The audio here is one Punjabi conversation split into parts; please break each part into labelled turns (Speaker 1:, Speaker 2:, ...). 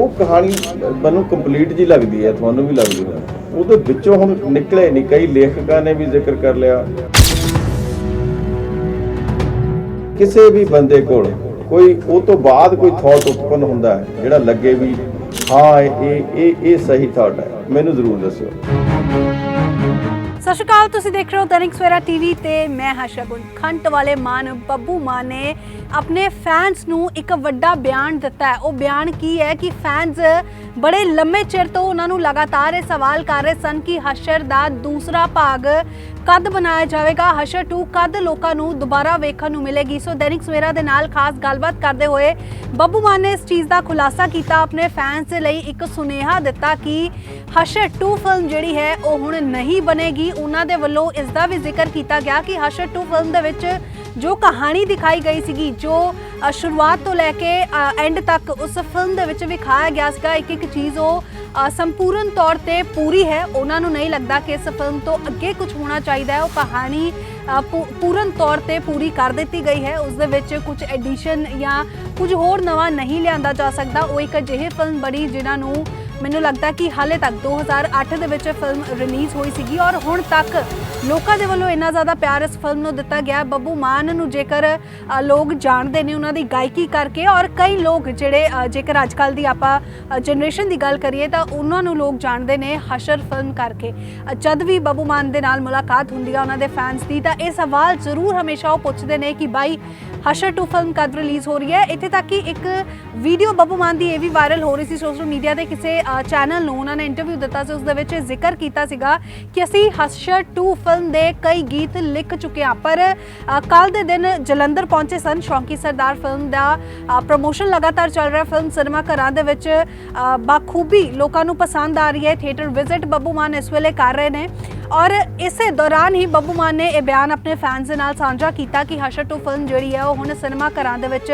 Speaker 1: ਉਹ ਕਹਾਣੀ ਮੈਨੂੰ ਕੰਪਲੀਟ ਜੀ ਲੱਗਦੀ ਹੈ, ਤੁਹਾਨੂੰ ਵੀ ਲੱਗਦੀ ਹੈ। ਉਹਦੇ ਵਿੱਚੋਂ ਹੁਣ ਨਿਕਲੇ ਨਹੀਂ, ਕਈ ਲੇਖਕਾਂ ਨੇ ਵੀ ਜ਼ਿਕਰ ਕਰ ਲਿਆ। ਕਿਸੇ ਵੀ ਬੰਦੇ ਕੋਲ ਕੋਈ, ਉਹ ਤੋਂ ਬਾਅਦ ਕੋਈ ਥਾਟ ਉਤਪਨ ਹੁੰਦਾ ਹੈ, ਜਿਹੜਾ ਲੱਗੇ ਵੀ, ਹਾਂ, ਇਹ ਇਹ ਇਹ ਸਹੀ ਥਾਟ ਹੈ। ਮੈਨੂੰ ਜ਼ਰੂਰ ਦੱਸਿਓ।
Speaker 2: ਸਤਿ ਸ਼੍ਰੀ ਅਕਾਲ, ਤੁਸੀਂ ਦੇਖ ਰਹੇ ਹੋ ਦੈਨਿਕ ਸਵੇਰਾ ਟੀਵੀ ਤੇ ਮੈਂ ਹਾਂ ਸ਼ਗੁਨ ਖੰਟ ਵਾਲੇ ਮਾਨ ਬੱਬੂ ਮਾਨ ਨੇ ਆਪਣੇ ਫੈਨਸ ਨੂੰ ਇੱਕ ਵੱਡਾ ਬਿਆਨ ਦਿੱਤਾ ਹੈ। ਉਹ ਬਿਆਨ ਕੀ ਹੈ ਕਿ ਫੈਨਸ ਬੜੇ ਲੰਮੇ ਚਿਰ ਤੋਂ ਉਹਨਾਂ ਨੂੰ ਲਗਾਤਾਰ ਇਹ ਸਵਾਲ ਕਰ ਰਹੇ ਸਨ ਕਿ ਹਸ਼ਰ ਦਾ ਦੂਸਰਾ ਭਾਗ ਕਦ ਬਣਾਇਆ ਜਾਵੇਗਾ, ਹਸ਼ਰ 2 ਕਦ ਲੋਕਾਂ ਨੂੰ ਦੁਬਾਰਾ ਵੇਖਣ ਨੂੰ ਮਿਲੇਗੀ। ਸੋ ਦੈਨਿਕ ਸਵੇਰਾ ਦੇ ਨਾਲ ਖਾਸ ਗੱਲਬਾਤ ਕਰਦੇ ਹੋਏ ਬੱਬੂ ਮਾਨ ਨੇ ਇਸ ਚੀਜ਼ ਦਾ ਖੁਲਾਸਾ ਕੀਤਾ, ਆਪਣੇ ਫੈਨਸ ਦੇ ਲਈ ਇੱਕ ਸੁਨੇਹਾ ਦਿੱਤਾ ਕਿ ਹਸ਼ਰ 2 ਫਿਲਮ ਜਿਹੜੀ ਹੈ, ਉਹ ਹੁਣ ਨਹੀਂ ਬਣੇਗੀ। ਉਹਨਾਂ ਦੇ ਵੱਲੋਂ ਇਸ ਦਾ ਵੀ ਜ਼ਿਕਰ ਕੀਤਾ ਗਿਆ ਕਿ ਹਸ਼ਰ 2 ਫਿਲਮ ਦੇ ਵਿੱਚ ਜੋ ਕਹਾਣੀ ਦਿਖਾਈ ਗਈ ਸੀਗੀ, ਜੋ ਸ਼ੁਰੂਆਤ ਤੋਂ ਲੈ ਕੇ ਐਂਡ ਤੱਕ ਉਸ ਫਿਲਮ ਦੇ ਵਿੱਚ ਵਿਖਾਇਆ ਗਿਆ ਸੀਗਾ। ਇੱਕ ਇੱਕ ਚੀਜ਼ ਉਹ ਸੰਪੂਰਨ ਤੌਰ ਤੇ ਪੂਰੀ ਹੈ। ਉਹਨਾਂ ਨੂੰ ਨਹੀਂ ਲੱਗਦਾ ਕਿ ਇਸ ਫਿਲਮ ਤੋਂ ਅੱਗੇ ਕੁਝ ਹੋਣਾ ਚਾਹੀਦਾ ਹੈ। ਉਹ ਕਹਾਣੀ ਪੂ- ਪੂਰਨ ਤੌਰ ਤੇ ਪੂਰੀ ਕਰ ਦਿੱਤੀ ਗਈ ਹੈ। ਉਸ ਦੇ ਵਿੱਚ ਕੁਝ ਐਡੀਸ਼ਨ ਜਾਂ ਕੁਝ ਹੋਰ ਨਵਾਂ ਨਹੀਂ ਲਿਆਂਦਾ ਜਾ ਸਕਦਾ। ਉਹ ਇੱਕ ਅਜਿਹੇ ਫਿਲਮ ਬਣੀ ਜਿਨ੍ਹਾਂ ਨੂੰ ਮੈਨੂੰ ਲੱਗਦਾ ਕਿ ਹਾਲੇ ਤੱਕ 2008 ਦੇ ਵਿੱਚ ਫਿਲਮ ਰਿਲੀਜ਼ ਹੋਈ ਸੀਗੀ ਔਰ ਹੁਣ ਤੱਕ ਲੋਕਾਂ ਦੇ ਵੱਲੋਂ ਇੰਨਾ ਜ਼ਿਆਦਾ ਪਿਆਰ ਇਸ ਫਿਲਮ ਨੂੰ ਦਿੱਤਾ ਗਿਆ ਬੱਬੂ ਮਾਨ ਨੂੰ ਜੇਕਰ ਲੋਕ ਜਾਣਦੇ ਨੇ ਉਹਨਾਂ ਦੀ ਗਾਇਕੀ ਕਰਕੇ ਔਰ ਕਈ ਲੋਕ ਜਿਹੜੇ ਜੇਕਰ ਅੱਜ ਕੱਲ ਦੀ ਆਪਾਂ ਜਨਰੇਸ਼ਨ ਦੀ ਗੱਲ ਕਰੀਏ ਤਾਂ ਉਹਨਾਂ ਨੂੰ ਲੋਕ ਜਾਣਦੇ ਨੇ ਹਸ਼ਰ ਫਿਲਮ ਕਰਕੇ। ਜਦ ਵੀ ਬੱਬੂ ਮਾਨ ਦੇ ਨਾਲ ਮੁਲਾਕਾਤ ਹੁੰਦੀ ਆ ਉਹਨਾਂ ਦੇ ਫੈਨਸ ਦੀ ਤਾਂ ਇਹ ਸਵਾਲ ਜ਼ਰੂਰ ਹਮੇਸ਼ਾ ਉਹ ਪੁੱਛਦੇ ਨੇ ਕਿ ਬਾਈ ਹਸ਼ਰ 2 ਫਿਲਮ ਕਦ ਰਿਲੀਜ਼ ਹੋ ਰਹੀ ਹੈ? ਇੱਥੇ ਤੱਕ ਕਿ ਇੱਕ ਵੀਡੀਓ ਬੱਬੂ ਮਾਨ ਦੀ ਇਹ ਵੀ ਵਾਇਰਲ ਹੋ ਰਹੀ ਸੀ ਸੋਸ਼ਲ ਮੀਡੀਆ ਤੇ ਕਿਸੇ ਚੈਨਲ ਨੂੰ ਉਹਨਾਂ ਨੇ ਇੰਟਰਵਿਊ ਦਿੱਤਾ ਸੀ ਉਸ ਦੇ ਵਿੱਚ ਜ਼ਿਕਰ ਕੀਤਾ ਸੀਗਾ ਕਿ ਅਸੀਂ ਹਸ਼ਰ 2 ਫਿਲਮ ਦੇ ਕਈ ਗੀਤ ਲਿਖ ਚੁੱਕੇ ਹਾਂ, ਪਰ ਕੱਲ ਦੇ ਦਿਨ ਜਲੰਧਰ ਪਹੁੰਚੇ ਸਨ, ਸ਼ੌਂਕੀ ਸਰਦਾਰ ਫਿਲਮ ਦਾ ਪ੍ਰੋਮੋਸ਼ਨ ਲਗਾਤਾਰ ਚੱਲ ਰਿਹਾ ਫਿਲਮ ਸਿਨੇਮਾ ਘਰਾਂ ਦੇ ਵਿੱਚ ਬਾਖੂਬੀ ਲੋਕਾਂ ਨੂੰ ਪਸੰਦ ਆ ਰਹੀ ਹੈ ਥੀਏਟਰ ਵਿਜ਼ਿਟ ਬੱਬੂ ਮਾਨ ਇਸ ਵੇਲੇ ਕਰ ਰਹੇ ਨੇ। ਔਰ ਇਸੇ ਦੌਰਾਨ ਹੀ ਬੱਬੂ ਮਾਨ ਨੇ ਇਹ ਬਿਆਨ ਆਪਣੇ ਫੈਨਸ ਦੇ ਨਾਲ ਸਾਂਝਾ ਕੀਤਾ ਕਿ ਹਸ਼ਰ 2 ਫਿਲਮ ਜਿਹੜੀ ਹੈ ਉਹ ਹੁਣ ਸਿਨੇਮਾ ਘਰਾਂ ਦੇ ਵਿੱਚ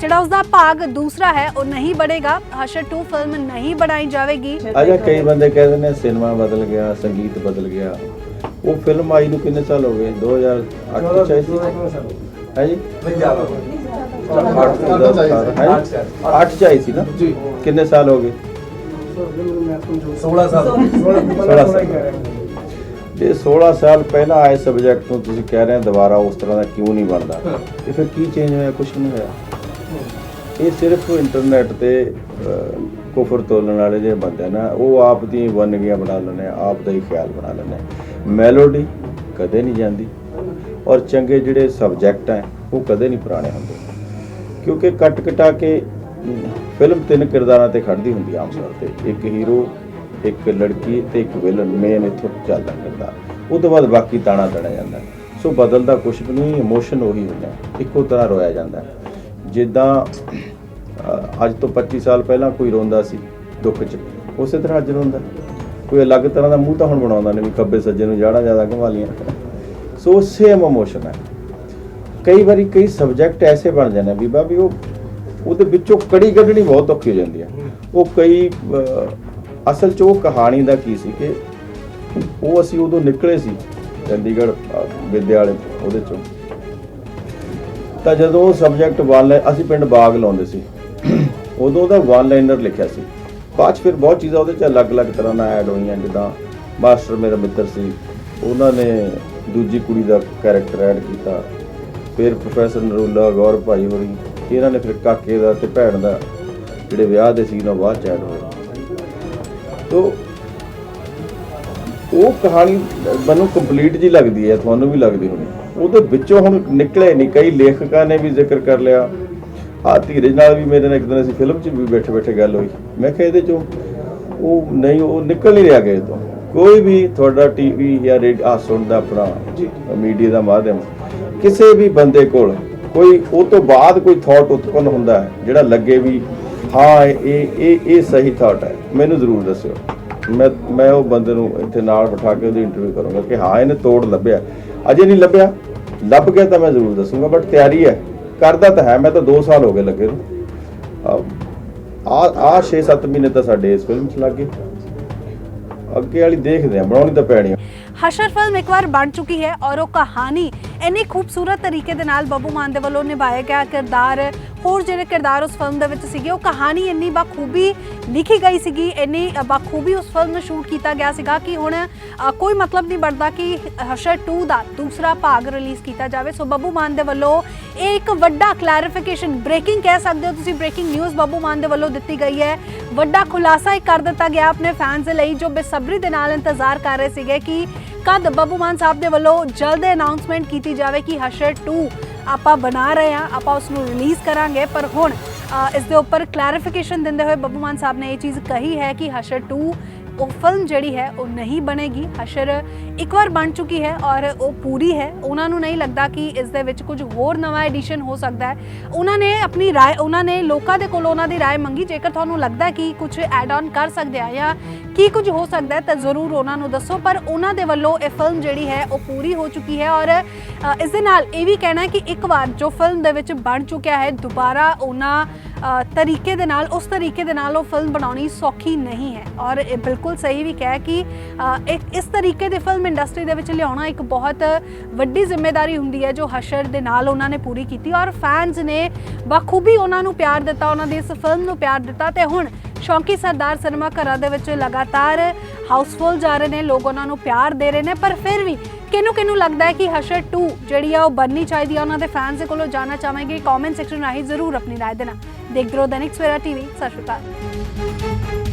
Speaker 2: ਜਿਹੜਾ ਉਸਦਾ ਭਾਗ ਦੂਸਰਾ ਹੈ ਉਹ ਨਹੀਂ ਬਣੇਗਾ। ਹਸ਼ਰ 2 ਫਿਲਮ ਨਹੀਂ ਬਣਾਈ ਜਾਵੇਗੀ।
Speaker 1: ਅਜਾ ਕਈ ਬੰਦੇ ਕਹਿੰਦੇ ਨੇ ਸਿਨੇਮਾ ਬਦਲ ਗਿਆ ਸੰਗੀਤ ਬਦਲ ਗਿਆ। ਉਹ ਫਿਲਮ ਆਈ ਨੂੰ ਕਿੰਨੇ ਸਾਲ ਹੋ ਗਏ? 2008 ਚ ਆਈ ਸੀ ਹੈ ਜੀ? ਅੱਠ ਚ ਆਈ ਸੀ ਨਾ?
Speaker 3: ਜੀ।
Speaker 1: ਕਿੰਨੇ ਸਾਲ ਹੋ ਗਏ?
Speaker 3: 16 ਸਾਲ।
Speaker 1: 16 ਸਾਲ। ਜੇ 16 ਸਾਲ ਪਹਿਲਾਂ ਆਏ ਸਬਜੈਕਟ ਨੂੰ ਤੁਸੀਂ ਕਹਿ ਰਹੇ ਹੋ ਦੁਬਾਰਾ ਉਸ ਤਰ੍ਹਾਂ ਦਾ ਕਿਉਂ ਨਹੀਂ ਬਣਦਾ? ਤੇ ਫਿਰ ਕੀ ਚੇਂਜ ਹੋਇਆ? ਕੁਝ ਨਹੀਂ ਹੋਇਆ। ਇਹ ਸਿਰਫ ਇੰਟਰਨੈਟ ਤੇ ਕੁਫਰ ਤੋਲਣ ਵਾਲੇ ਜਿਹੜੇ ਬੰਦੇ ਨਾ ਉਹ ਆਪ ਦੀ ਵੰਨਗੀਆਂ ਬਣਾ ਲੈਂਦੇ ਆ, ਆਪ ਦਾ ਹੀ ਖਿਆਲ ਬਣਾ ਲੈਂਦੇ ਮੈਲੋਡੀ ਕਦੇ ਨਹੀਂ ਜਾਂਦੀ ਔਰ ਚੰਗੇ ਜਿਹੜੇ ਸਬਜੈਕਟ ਹੈ ਉਹ ਕਦੇ ਨਹੀਂ ਪੁਰਾਣੇ ਹੁੰਦੇ। ਕਿਉਂਕਿ ਕੱਟ ਕਟਾ ਕੇ ਫਿਲਮ ਤਿੰਨ ਕਿਰਦਾਰਾਂ ਤੇ ਖੜਦੀ ਹੁੰਦੀ ਆਮ ਤੌਰ ਤੇ। ਇੱਕ ਹੀਰੋ ਇੱਕ ਲੜਕੀ ਤੇ ਇੱਕ ਵਿਲਨ ਮੇਨ ਇੱਥੋਂ ਚੱਲਦਾ ਕਰਦਾ ਉਹ ਤੋਂ ਬਾਅਦ ਬਾਕੀ ਤਾਣਾ ਤੜਿਆ ਜਾਂਦਾ। ਸੋ ਬਦਲਦਾ ਕੁਛ ਵੀ ਨਹੀਂ ਇਮੋਸ਼ਨ ਉਹੀ ਹੁੰਦਾ। ਇੱਕੋ ਤਰ੍ਹਾਂ ਰੋਇਆ ਜਾਂਦਾ। ਜਿੱਦਾਂ ਅੱਜ ਤੋਂ 25 ਸਾਲ ਪਹਿਲਾਂ ਕੋਈ ਰੋਂਦਾ ਸੀ ਦੁੱਖ 'ਚ, ਉਸੇ ਤਰ੍ਹਾਂ ਅੱਜ ਰੋਂਦਾ। ਕੋਈ ਅਲੱਗ ਤਰ੍ਹਾਂ ਦਾ ਮੂੰਹ ਤਾਂ ਹੁਣ ਬਣਾਉਂਦਾ ਨਹੀਂ ਵੀ ਖੱਬੇ ਸੱਜੇ ਨੂੰ ਜਾੜਾ ਜ਼ਿਆਦਾ ਘੁਮਾ ਲੀਆਂ ਸੋ ਸੇਮ ਇਮੋਸ਼ਨ ਹੈ। ਕਈ ਵਾਰੀ ਕਈ ਸਬਜੈਕਟ ਐਸੇ ਬਣ ਜਾਂਦੇ ਬੀਬਾ ਵੀ ਉਹ ਉਹਦੇ ਵਿੱਚੋਂ ਕੜੀ ਕੱਢਣੀ ਬਹੁਤ ਔਖੀ ਹੋ ਜਾਂਦੀ ਹੈ। ਉਹ ਕਈ ਅਸਲ 'ਚ ਉਹ ਕਹਾਣੀ ਦਾ ਕੀ ਸੀ ਕਿ ਉਹ ਅਸੀਂ ਉਦੋਂ ਨਿਕਲੇ ਸੀ ਚੰਡੀਗੜ੍ਹ ਵਿਦਿਆਲੇ ਉਹਦੇ ਚੋਂ। ਤਾਂ ਜਦੋਂ ਉਹ ਸਬਜੈਕਟ ਵਨ ਅਸੀਂ ਪਿੰਡ ਬਾਗ ਲਾਉਂਦੇ ਸੀ। ਉਦੋਂ ਉਹਦਾ ਵਨ ਲਾਈਨਰ ਲਿਖਿਆ ਸੀ। ਬਾਅਦ 'ਚ ਫਿਰ ਬਹੁਤ ਚੀਜ਼ਾਂ ਉਹਦੇ 'ਚ ਅਲੱਗ-ਅਲੱਗ ਤਰ੍ਹਾਂ ਨਾਲ ਐਡ ਹੋਈਆਂ, ਜਿੱਦਾਂ ਮਾਸਟਰ ਮੇਰਾ ਮਿੱਤਰ ਸੀ, ਉਹਨਾਂ ਨੇ ਦੂਜੀ ਕੁੜੀ ਦਾ ਕੈਰੈਕਟਰ ਐਡ ਕੀਤਾ। ਫਿਰ ਪ੍ਰੋਫੈਸਰ ਨਰੂਲਾ ਗੌਰ ਭਾਈ ਹੋਰੀ, ਇਹਨਾਂ ਨੇ ਫਿਰ ਕਾਕੇ ਦਾ ਤੇ ਭੈਣ ਦਾ ਜਿਹੜੇ ਵਿਆਹ ਦੇ ਸੀ ਨਾ ਬਾਅਦ ਚ ਐਡ ਹੋਏ। ਤੋ ਉਹ ਕਹਾਣੀ ਮੈਨੂੰ ਕੰਪਲੀਟ ਜੀ ਲੱਗਦੀ ਹੈ ਤੁਹਾਨੂੰ ਵੀ ਲੱਗਦੀ ਹੋਣੀ। ਉਹਦੇ ਵਿੱਚੋਂ ਹੁਣ ਨਿਕਲੇ ਨਹੀਂ ਕਈ ਲੇਖਕਾਂ ਨੇ ਵੀ ਜ਼ਿਕਰ ਕਰ ਲਿਆ। ਆ ਧੀਰਜ ਨਾਲ ਵੀ ਮੇਰੇ ਨਾਲ ਇੱਕ ਦਿਨ ਅਸੀਂ ਫਿਲਮ 'ਚ ਵੀ ਬੈਠੇ ਬੈਠੇ ਗੱਲ ਹੋਈ। ਮੈਂ ਕਿਹਾ ਇਹਦੇ 'ਚੋਂ ਉਹ ਨਹੀਂ ਉਹ ਨਿਕਲ ਨਹੀਂ ਰਿਹਾ ਗਏ ਤੋਂ। ਕੋਈ ਵੀ ਤੁਹਾਡਾ ਟੀਵੀ ਜਾਂ ਰੇਡ ਆ ਸੁਣਦਾ ਆਪਣਾ ਮੀਡੀਆ ਦਾ ਮਾਧਿਅਮ। ਕਿਸੇ ਵੀ ਬੰਦੇ ਕੋਲ ਕੋਈ ਉਹ ਤੋਂ ਬਾਅਦ ਕੋਈ ਥਾਟ ਉਤਪਨ ਹੁੰਦਾ ਹੈ ਜਿਹੜਾ ਲੱਗੇ ਵੀ ਹਾਂ, ਇਹ ਇਹ ਇਹ ਸਹੀ ਥਾਟ ਹੈ। ਮੈਨੂੰ ਜ਼ਰੂਰ ਦੱਸਿਓ। ਮੈਂ ਮੈਂ ਉਹ ਬੰਦੇ ਨੂੰ ਇੱਥੇ ਨਾਲ ਬਿਠਾ ਕੇ ਉਹਦੀ ਇੰਟਰਵਿਊ ਕਰੂੰਗਾ ਕਿ ਹਾਂ, ਇਹਨੇ ਤੋੜ ਲੱਭਿਆ। ਅਜੇ ਨਹੀਂ ਲੱਭਿਆ। ਲੱਭ ਗਿਆ ਤਾਂ ਮੈਂ ਜ਼ਰੂਰ ਦੱਸੂੰਗਾ ਬਟ ਤਿਆਰੀ ਹੈ। ਕਰਦਾ ਤਾਂ ਹੈ, ਮੈਂ ਤਾਂ 2 ਸਾਲ ਹੋ ਗਏ ਲੱਗੇ ਨੂੰ। ਆ ਆ 6-7 ਮਹੀਨੇ ਤਾਂ ਸਾਡੇ ਇਸ ਫਿਲਮ 'ਚ ਲੱਗੇ। ਅੱਗੇ ਵਾਲੀ ਦੇਖਦੇ ਆ ਬਣਾਉਣੀ ਤਾਂ ਪੈਣੀ ਆ।
Speaker 2: ਹਸ਼ਰ ਫਿਲਮ ਇੱਕ ਵਾਰ ਬਣ ਚੁੱਕੀ ਹੈ ਔਰ ਉਹ ਕਹਾਣੀ ਇੰਨੀ ਖੂਬਸੂਰਤ ਤਰੀਕੇ ਦੇ ਨਾਲ ਬੱਬੂ ਮਾਨ ਦੇ ਵੱਲੋਂ ਨਿਭਾਇਆ ਗਿਆ ਕਿਰਦਾਰ। ਹੋਰ ਜਿਹੜੇ ਕਿਰਦਾਰ ਉਸ ਫਿਲਮ ਦੇ ਵਿੱਚ ਸੀਗੇ ਉਹ ਕਹਾਣੀ ਇੰਨੀ ਬਾਖੂਬੀ ਲਿਖੀ ਗਈ ਸੀਗੀ ਇੰਨੀ ਅ, ਬਾਖੂਬੀ ਉਸ ਫਿਲਮ ਨੂੰ ਸ਼ੂਟ ਕੀਤਾ ਗਿਆ ਸੀਗਾ ਕਿ ਹੁਣ ਕੋਈ ਮਤਲਬ ਨਹੀਂ ਬਣਦਾ ਕਿ ਹਸ਼ਰ 2 ਦਾ ਦੂਸਰਾ ਭਾਗ ਰਿਲੀਜ਼ ਕੀਤਾ ਜਾਵੇ। ਸੋ ਬੱਬੂ ਮਾਨ ਦੇ ਵੱਲੋਂ ਇਹ ਇੱਕ ਵੱਡਾ ਕਲੈਰੀਫਿਕੇਸ਼ਨ ਬ੍ਰੇਕਿੰਗ ਕਹਿ ਸਕਦੇ ਹੋ ਤੁਸੀਂ ਬ੍ਰੇਕਿੰਗ ਨਿਊਜ਼ ਬੱਬੂ ਮਾਨ ਦੇ ਵੱਲੋਂ ਦਿੱਤੀ ਗਈ ਹੈ। ਵੱਡਾ ਖੁਲਾਸਾ ਇਹ ਕਰ ਦਿੱਤਾ ਗਿਆ ਆਪਣੇ ਫੈਨਸ ਲਈ ਜੋ ਬੇਸਬਰੀ ਦੇ ਨਾਲ ਇੰਤਜ਼ਾਰ ਕਰ ਰਹੇ ਸੀਗੇ ਕਿ ਕਦ ਬੱਬੂ ਮਾਨ ਸਾਹਿਬ ਦੇ ਵੱਲੋਂ ਜਲਦ ਅਨਾਉਂਸਮੈਂਟ ਕੀਤੀ ਜਾਵੇ ਕਿ ਹਸ਼ਰ 2 ਆਪਾਂ ਬਣਾ ਰਹੇ ਹਾਂ, ਆਪਾਂ ਉਸ ਨੂੰ ਰਿਲੀਜ਼ ਕਰਾਂਗੇ। ਪਰ ਹੁਣ ਇਸ ਦੇ ਉੱਪਰ ਕਲੈਰੀਫਿਕੇਸ਼ਨ ਦਿੰਦੇ ਹੋਏ ਬੱਬੂ ਮਾਨ ਸਾਹਿਬ ਨੇ ਇਹ ਚੀਜ਼ ਕਹੀ ਹੈ ਕਿ ਹਸ਼ਰ 2 ਉਹ ਫਿਲਮ ਜਿਹੜੀ ਹੈ ਉਹ ਨਹੀਂ ਬਣੇਗੀ ਹਸ਼ਰ ਇੱਕ ਵਾਰ ਬਣ ਚੁੱਕੀ ਹੈ ਔਰ ਉਹ ਪੂਰੀ ਹੈ ਉਹਨਾਂ ਨੂੰ ਨਹੀਂ ਲੱਗਦਾ ਕਿ ਇਸ ਦੇ ਵਿੱਚ ਕੁਝ ਹੋਰ ਨਵਾਂ ਐਡੀਸ਼ਨ ਹੋ ਸਕਦਾ ਹੈ ਉਹਨਾਂ ਨੇ ਆਪਣੀ رائے ਉਹਨਾਂ ਨੇ ਲੋਕਾਂ ਦੇ ਕੋਲੋਂ ਉਹਨਾਂ ਦੀ رائے ਮੰਗੀ ਜੇਕਰ ਤੁਹਾਨੂੰ ਲੱਗਦਾ ਹੈ ਕਿ ਕੁਝ ਐਡ ਆਨ ਕਰ ਸਕਦੇ ਆ ਜਾਂ ਕੀ ਕੁਝ ਹੋ ਸਕਦਾ ਹੈ ਤਾਂ ਜ਼ਰੂਰ ਉਹਨਾਂ ਨੂੰ ਦੱਸੋ ਪਰ ਉਹਨਾਂ ਦੇ ਵੱਲੋਂ ਇਹ ਫਿਲਮ ਜਿਹੜੀ ਹੈ ਉਹ ਪੂਰੀ ਹੋ ਚੁੱਕੀ ਹੈ ਔਰ ਅ, ਇਸ ਦੇ ਨਾਲ ਇਹ ਵੀ ਕਹਿਣਾ ਹੈ ਕਿ ਇੱਕ ਵਾਰ ਜੋ ਫਿਲਮ ਦੇ ਵਿੱਚ ਬਣ ਚੁੱਕਿਆ ਹੈ ਦੁਬਾਰਾ ਉਹਨਾਂ ਅ, ਤਰੀਕੇ ਦੇ ਨਾਲ ਉਸ ਤਰੀਕੇ ਦੇ ਨਾਲ ਉਹ ਫਿਲਮ ਬਣਾਉਣੀ ਸੌਖੀ ਨਹੀਂ ਹੈ ਔਰ ਇਹ ਬਿਲਕੁਲ ਸਹੀ ਵੀ ਕਿਹਾ ਕਿ ਅ, ਇੱਕ ਇਸ ਤਰੀਕੇ ਦੀ ਫਿਲਮ ਇੰਡਸਟਰੀ ਦੇ ਵਿੱਚ ਲਿਆਉਣਾ ਇੱਕ ਬਹੁਤ ਵੱਡੀ ਜ਼ਿੰਮੇਵਾਰੀ ਹੁੰਦੀ ਹੈ ਜੋ ਹਸ਼ਰ ਦੇ ਨਾਲ ਉਹਨਾਂ ਨੇ ਪੂਰੀ ਕੀਤੀ ਔਰ ਫੈਨਸ ਨੇ ਬਖੂਬੀ ਉਹਨਾਂ ਨੂੰ ਪਿਆਰ ਦਿੱਤਾ ਉਹਨਾਂ ਦੀ ਇਸ ਫਿਲਮ ਨੂੰ ਪਿਆਰ ਦਿੱਤਾ ਤੇ ਹੁਣ ਸ਼ੌਂਕੀ ਸਰਦਾਰ ਸਿਨੇਮਾ ਘਰਾਂ ਦੇ ਵਿੱਚ ਲਗਾਤਾਰ ਹਾਊਸਫੁੱਲ ਜਾ ਰਹੇ ਨੇ ਲੋਕ ਉਹਨਾਂ ਨੂੰ ਪਿਆਰ ਦੇ ਰਹੇ ਨੇ ਪਰ ਫਿਰ ਵੀ ਕਿਹਨੂੰ ਕਿਹਨੂੰ ਲੱਗਦਾ ਹੈ ਕਿ ਹਸ਼ਰ 2 ਜਿਹੜੀ ਆ ਉਹ ਬਣਨੀ ਚਾਹੀਦੀ ਆ ਉਹਨਾਂ ਦੇ ਫੈਨਸ ਦੇ ਕੋਲੋਂ ਜਾਣਨਾ ਚਾਹਾਂਗੇ ਕਮੈਂਟ ਸੈਕਸ਼ਨ ਰਾਹੀਂ ਜ਼ਰੂਰ ਆਪਣੀ رائے ਦੇਣਾ ਦੇਖਦੇ ਰਹੋ ਦੈਨਿਕ ਸਵੇਰਾ ਟੀਵੀ ਸਤਿ ਸ਼੍ਰੀ ਅਕਾਲ।